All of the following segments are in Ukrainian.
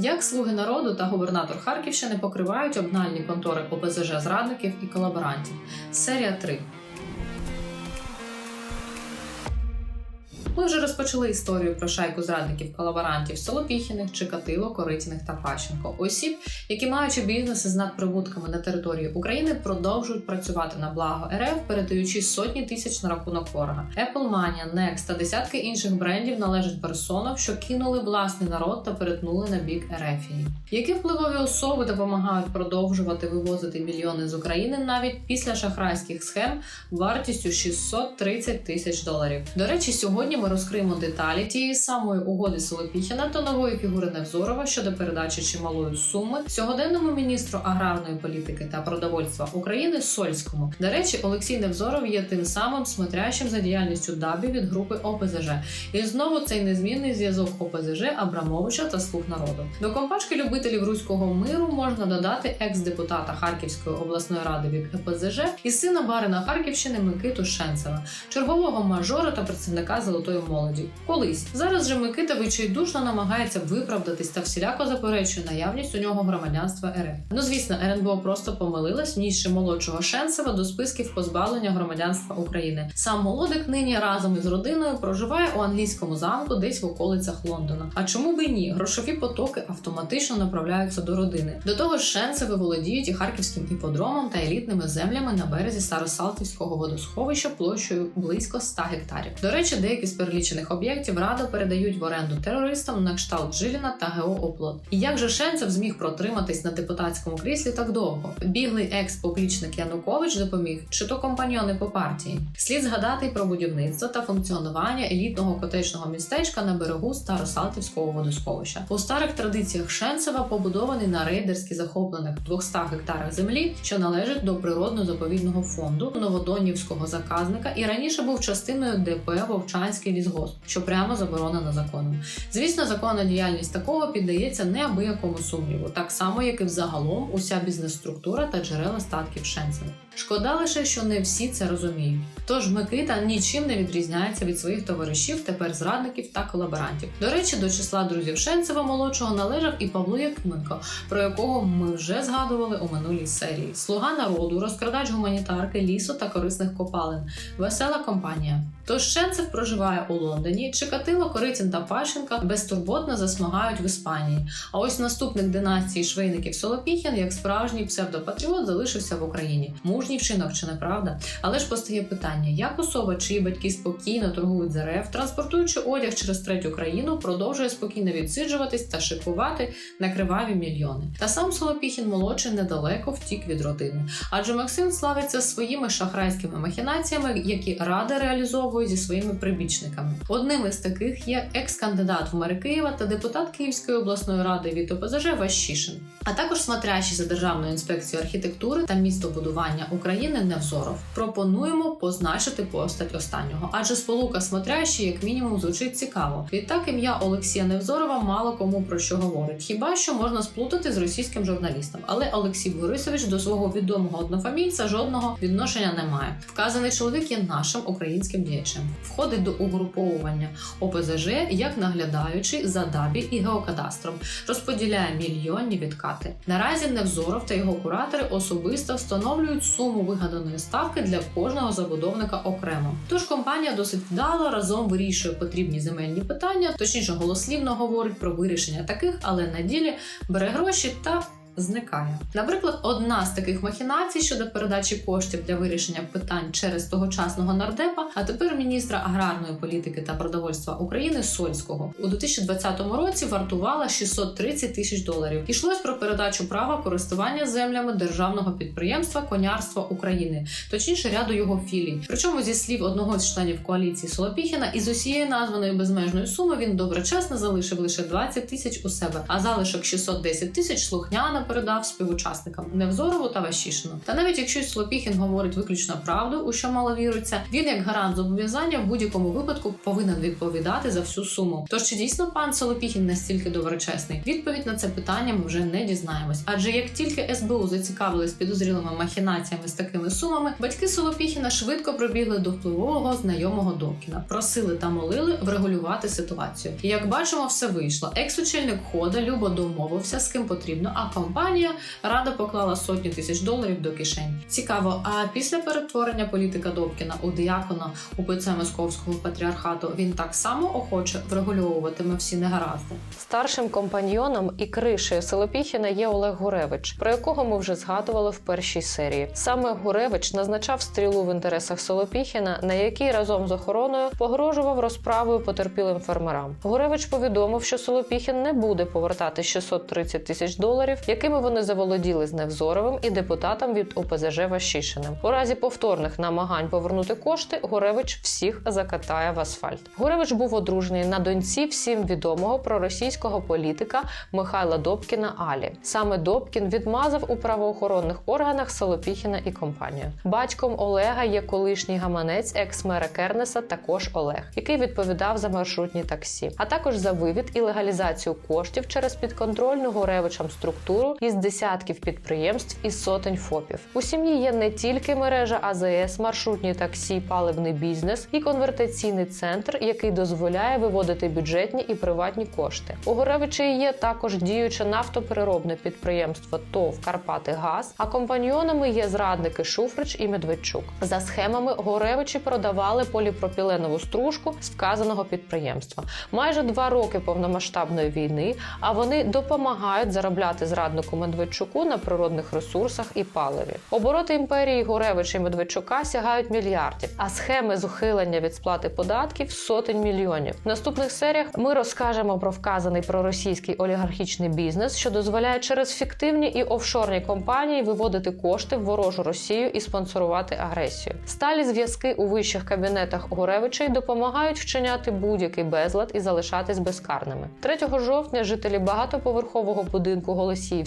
Як слуги народу та губернатор Харківщини покривають обнальні контори ОПЗЖ зрадників і колаборантів. Серія 3. Ми вже розпочали історію про шайку зрадників колаборантів Солопіхіних, Чикатило, Коритіних та Пащенко. Осіб, які маючи бізнеси з надприбутками на території України, продовжують працювати на благо РФ, передаючи сотні тисяч на рахунок ворога. Apple Mania, Next та десятки інших брендів належать персонам, що кинули власний народ та перетнули на бік Ерефії. Які впливові особи допомагають продовжувати вивозити мільйони з України навіть після шахрайських схем вартістю 630 тисяч доларів. До речі, сьогодні ми розкриємо деталі тієї самої угоди Солопіхіна та нової фігури Невзорова щодо передачі чималої суми сьогоденному міністру аграрної політики та продовольства України Сольському. До речі, Олексій Невзоров є тим самим смотрящим за діяльністю ДАБІ від групи ОПЗЖ. І знову цей незмінний зв'язок ОПЗЖ Абрамовича та слуг народу. До компашки любителів руського миру можна додати екс-депутата Харківської обласної ради від ОПЗЖ і сина барина Харківщини Микиту Шенцева, чергового мажора та представника золотої молоді. Колись зараз же Микита відчайдушно намагається виправдатись та всіляко заперечує наявність у нього громадянства РФ. Ну звісно, РНБО просто помилилась, внісши молодшого Шенцева до списків позбавлення громадянства України. Сам молодик нині разом із родиною проживає у англійському замку, десь в околицях Лондона. А чому би ні? Грошові потоки автоматично направляються до родини. До того ж, Шенцеви володіють і харківським іподромом та елітними землями на березі Старосалтівського водосховища площею близько 100 гектарів. До речі, деякі з перелічених об'єктів радо передають в оренду терористам на кшталт Жиліна та ГО Оплот. І як же Шенцев зміг протриматись на депутатському кріслі так довго? Біглий екс-поплічник Янукович допоміг, чи то компаньони по партії. Слід згадати про будівництво та функціонування елітного котечного містечка на берегу Старосалтівського водосховища. У старих традиціях Шенцева побудований на рейдерськи захоплених 200 гектарах землі, що належить до природно-заповідного фонду Новодонівського заказника, і раніше був частиною ДП Вовчанський лісгосп, що прямо заборонено законом. Звісно, законна діяльність такого піддається неабиякому сумніву, так само як і взагалом уся бізнес-структура та джерела статків Шенцева. Шкода лише, що не всі це розуміють. Тож Микита нічим не відрізняється від своїх товаришів, тепер зрадників та колаборантів. До речі, до числа друзів Шенцева молодшого належав і Павло Якименко, про якого ми вже згадували у минулій серії. Слуга народу, розкрадач гуманітарки, лісу та корисних копалин. Весела компанія. Тож Шенцев проживає у Лондоні, Чикатило, Коритін та Пащенка безтурботно засмагають в Іспанії. А ось наступник династії швейників Солопіхін, як справжній псевдопатріот, залишився в Україні. Мужній вчинок, чи не правда? Але ж постає питання: як особа, чиї батьки спокійно торгують з РФ, транспортуючи одяг через третю країну, продовжує спокійно відсиджуватись та шикувати на криваві мільйони. Та сам Солопіхін молодший недалеко втік від родини, адже Максим славиться своїми шахрайськими махінаціями, які рада реалізовує зі своїми прибічниками. Одним із таких є екс-кандидат в мери Києва та депутат Київської обласної ради від ОПЗЖ Ващишин, а також смотрящий за державною інспекцією архітектури та містобудування України Невзоров. Пропонуємо позначити постать останнього, адже сполука смотрящий, як мінімум, звучить цікаво. Відтак ім'я Олексія Невзорова мало кому про що говорить. Хіба що можна сплутати з російським журналістом, але Олексій Борисович до свого відомого однофамільця жодного відношення не має. Вказаний чоловік є нашим українським діячем. Входить до угруповування ОПЗЖ як наглядаючий за ДАБІ і геокадастром, розподіляє мільйонні відкати. Наразі Невзоров та його куратори особисто встановлюють суму вигаданої ставки для кожного забудовника окремо. Тож компанія досить вдало разом вирішує потрібні земельні питання, точніше голослівно говорить про вирішення таких, але на ділі бере гроші та зникає. Наприклад, одна з таких махінацій щодо передачі коштів для вирішення питань через тогочасного нардепа, а тепер міністра аграрної політики та продовольства України Сольського у 2020 році вартувала 630 тисяч доларів. Ішлось про передачу права користування землями державного підприємства Конярство України, точніше ряду його філій. Причому зі слів одного з членів коаліції Солопіхіна, із усієї названої безмежної суми він доброчесно залишив лише 20 тисяч у себе, а залишок 610 тисяч слухняно передав співучасникам Невзорову та Ващишину. Та навіть якщо Солопіхін говорить виключно правду, у що мало віриться, він як гарант зобов'язання в будь-якому випадку повинен відповідати за всю суму. Тож чи дійсно пан Солопіхін настільки доброчесний? Відповідь на це питання ми вже не дізнаємось. Адже як тільки СБУ зацікавились підозрілими махінаціями з такими сумами, батьки Солопіхіна швидко пробігли до впливового знайомого Добкіна, просили та молили врегулювати ситуацію. І як бачимо, все вийшло. Екс-очільник хода любо домовився з ким потрібно, а компанія рада поклала сотні тисяч доларів до кишень. Цікаво, а після перетворення політика Добкіна у діякона УПЦ Московського патріархату він так само охоче врегульовуватиме всі негаразди. Старшим компаньйоном і кришею Солопіхіна є Олег Гуревич, про якого ми вже згадували в першій серії. Саме Гуревич назначав стрілу в інтересах Солопіхіна, на який разом з охороною погрожував розправою потерпілим фермерам. Гуревич повідомив, що Солопіхін не буде повертати 630 тисяч доларів, якими вони заволоділи з Невзоровим і депутатам від ОПЗЖ Ващишиним. У разі повторних намагань повернути кошти, Гуревич всіх закатає в асфальт. Гуревич був одружений на доньці всім відомого проросійського політика Михайла Добкіна Алі. Саме Добкін відмазав у правоохоронних органах Солопіхіна і компанію. Батьком Олега є колишній гаманець екс-мера Кернеса, також Олег, який відповідав за маршрутні таксі, а також за вивід і легалізацію коштів через підконтрольну Гуревичам структуру із десятків підприємств і сотень ФОПів. У сім'ї є не тільки мережа АЗС, маршрутні таксі, паливний бізнес і конвертаційний центр, який дозволяє виводити бюджетні і приватні кошти. У Гуревича є також діюче нафтопереробне підприємство ТОВ Карпати Газ, а компаньйонами є зрадники Шуфрич і Медведчук. За схемами Горевичі продавали поліпропіленову стружку з вказаного підприємства. Майже два роки повномасштабної війни, а вони допомагають заробляти зраднику Медведчуку на природних ресурсах і паливі. Обороти імперії Гуревича і Медведчука сягають мільярдів, а схеми з ухилення від сплати податків сотень мільйонів. В наступних серіях ми розкажемо про вказаний проросійський олігархічний бізнес, що дозволяє через фіктивні і офшорні компанії виводити кошти в ворожу Росію і спонсорувати агресію. Сталі зв'язки у вищих кабінетах Гуревича допомагають вчиняти будь-який безлад і залишатись безкарними. 3 жовтня жителі багатоповерхового будинку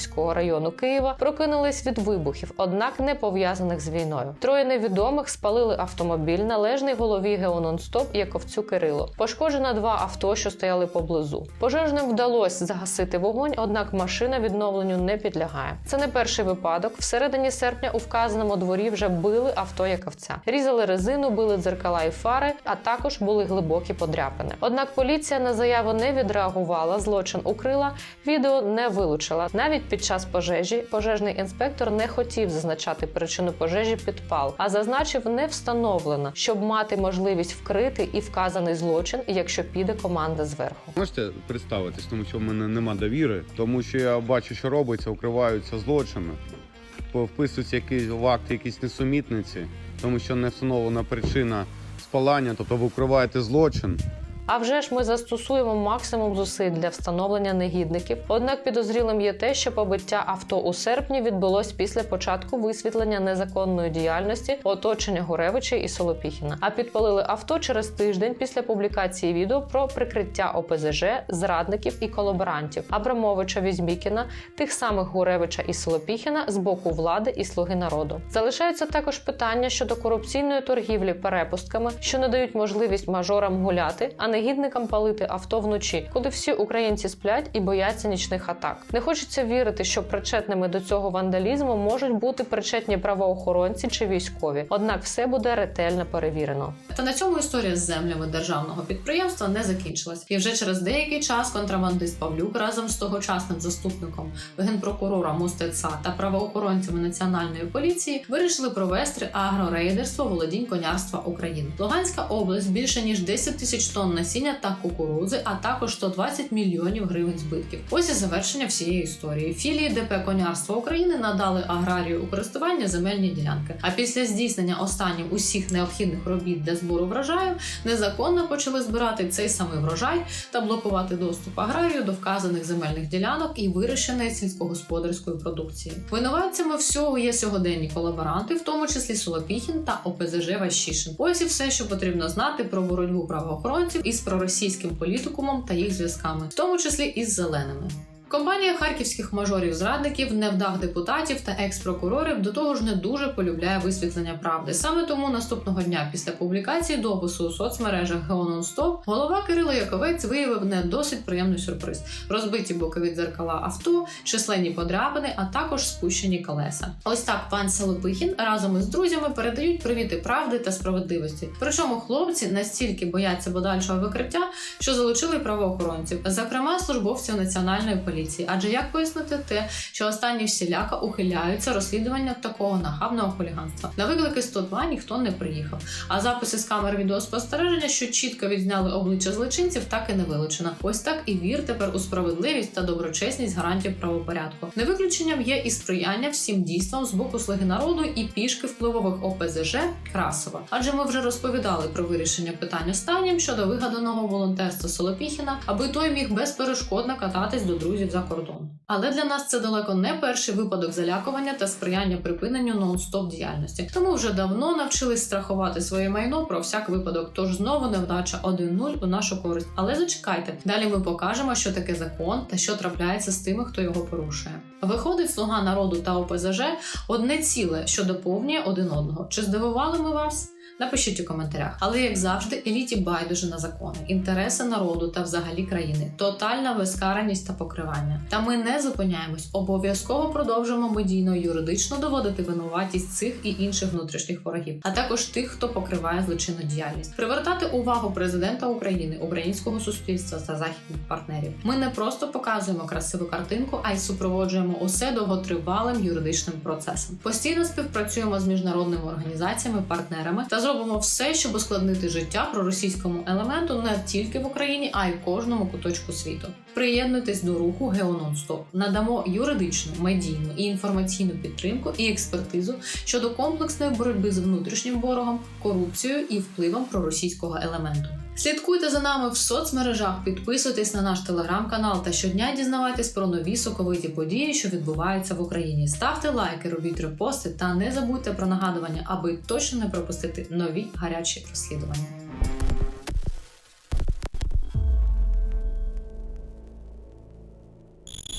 Голосіївського району Києва прокинулись від вибухів, однак не пов'язаних з війною. Троє невідомих спалили автомобіль, належний голові Геононстоп Яковцю Кирило. Пошкоджено два авто, що стояли поблизу. Пожежним вдалося загасити вогонь, однак машина відновленню не підлягає. Це не перший випадок. Всередині серпня у вказаному дворі вже били авто Яковця, різали резину, били дзеркала і фари, а також були глибокі подряпини. Однак поліція на заяву не відреагувала, злочин укрила, відео не вилучила. Навіть під час пожежі пожежний інспектор не хотів зазначати причину пожежі підпал, а зазначив не встановлено, щоб мати можливість вкрити і вказаний злочин, якщо піде команда зверху. Можете представитись, тому що в мене нема довіри, тому що я бачу, що робиться, укриваються злочини, вписуються якісь в акти якісь несумітниці, тому що не встановлена причина спалання, тобто ви укриваєте злочин. А вже ж ми застосуємо максимум зусиль для встановлення негідників. Однак підозрілим є те, що побиття авто у серпні відбулось після початку висвітлення незаконної діяльності оточення Гуревича і Солопіхіна. А підпалили авто через тиждень після публікації відео про прикриття ОПЗЖ, зрадників і колаборантів Абрамовича Візьмікіна, тих самих Гуревича і Солопіхіна з боку влади і слуги народу. Залишаються також питання щодо корупційної торгівлі перепустками, що не дають можливість мажорам гуляти, а негідникам палити авто вночі, коли всі українці сплять і бояться нічних атак. Не хочеться вірити, що причетними до цього вандалізму можуть бути причетні правоохоронці чи військові. Однак все буде ретельно перевірено. Та на цьому історія з землями державного підприємства не закінчилась. І вже через деякий час контрабандист Павлюк разом з тогочасним заступником генпрокурора Мустеця та правоохоронцями національної поліції вирішили провести агрорейдерство володінь конярства України. Луганська область більше ніж 10 тисяч тонн насіння та кукурудзи, а також 120 мільйонів гривень збитків. Ось і завершення всієї історії. Філії ДП Конярства України надали аграрію у користування земельні ділянки. А після здійснення останнім усіх необхідних робіт для збору врожаю незаконно почали збирати цей самий врожай та блокувати доступ аграрію до вказаних земельних ділянок і вирощеної сільськогосподарської продукції. Винуватцями всього є сьогоденні колаборанти, в тому числі Солопіхін та ОПЗЖ Ващишин. Ось і все, що потрібно знати про боротьбу правоохоронців із проросійським політикумом та їх зв'язками, в тому числі із зеленими. Компанія харківських мажорів-зрадників, невдах депутатів та екс-прокурорів до того ж не дуже полюбляє висвітлення правди. Саме тому наступного дня після публікації допису у соцмережах Геононстоп голова Кирило Яковець виявив не досить приємний сюрприз: розбиті бокові дзеркала авто, численні подряпини, а також спущені колеса. Ось так пан Солопихін разом із друзями передають привіти правди та справедливості. Причому хлопці настільки бояться подальшого викриття, що залучили правоохоронців, зокрема службовців національної поліції. Адже як пояснити те, що останні всіляко ухиляються розслідування такого нахабного хуліганства? На виклики 102 ніхто не приїхав. А записи з камер відеоспостереження, що чітко відзняли обличчя злочинців, так і не вилучено. Ось так і вір тепер у справедливість та доброчесність гарантів правопорядку. Не виключенням є і сприяння всім дійствам з боку слуги народу і пішки впливових ОПЗЖ Красова. Адже ми вже розповідали про вирішення питань останнім щодо вигаданого волонтерства Солопіхіна, аби той міг безперешкодно кататись до друзів за кордон. Але для нас це далеко не перший випадок залякування та сприяння припиненню нон-стоп діяльності. Тому вже давно навчились страхувати своє майно про всяк випадок. Тож знову невдача 1-0 у нашу користь. Але зачекайте, далі ми покажемо, що таке закон та що трапляється з тими, хто його порушує. Виходить, слуга народу та ОПЗЖ одне ціле, що доповнює один одного. Чи здивували ми вас? Напишіть у коментарях. Але як завжди, еліті байдуже на закони, інтереси народу та взагалі країни, тотальна безкараність та покривання. Та ми не зупиняємось. Обов'язково продовжимо медійно юридично доводити винуватість цих і інших внутрішніх ворогів, а також тих, хто покриває злочинну діяльність, привертати увагу президента України, українського суспільства та західних партнерів. Ми не просто показуємо красиву картинку, а й супроводжуємо усе довготривалим юридичним процесом. Постійно співпрацюємо з міжнародними організаціями, партнерами та зробимо все, щоб ускладнити життя проросійському елементу не тільки в Україні, а й в кожному куточку світу. Приєднуйтесь до руху Геононстоп. Надамо юридичну, медійну і інформаційну підтримку і експертизу щодо комплексної боротьби з внутрішнім ворогом, корупцією і впливом проросійського елементу. Слідкуйте за нами в соцмережах, підписуйтесь на наш телеграм-канал та щодня дізнавайтесь про нові соковиті події, що відбуваються в Україні. Ставте лайки, робіть репости та не забудьте про нагадування, аби точно не пропустити нові гарячі розслідування.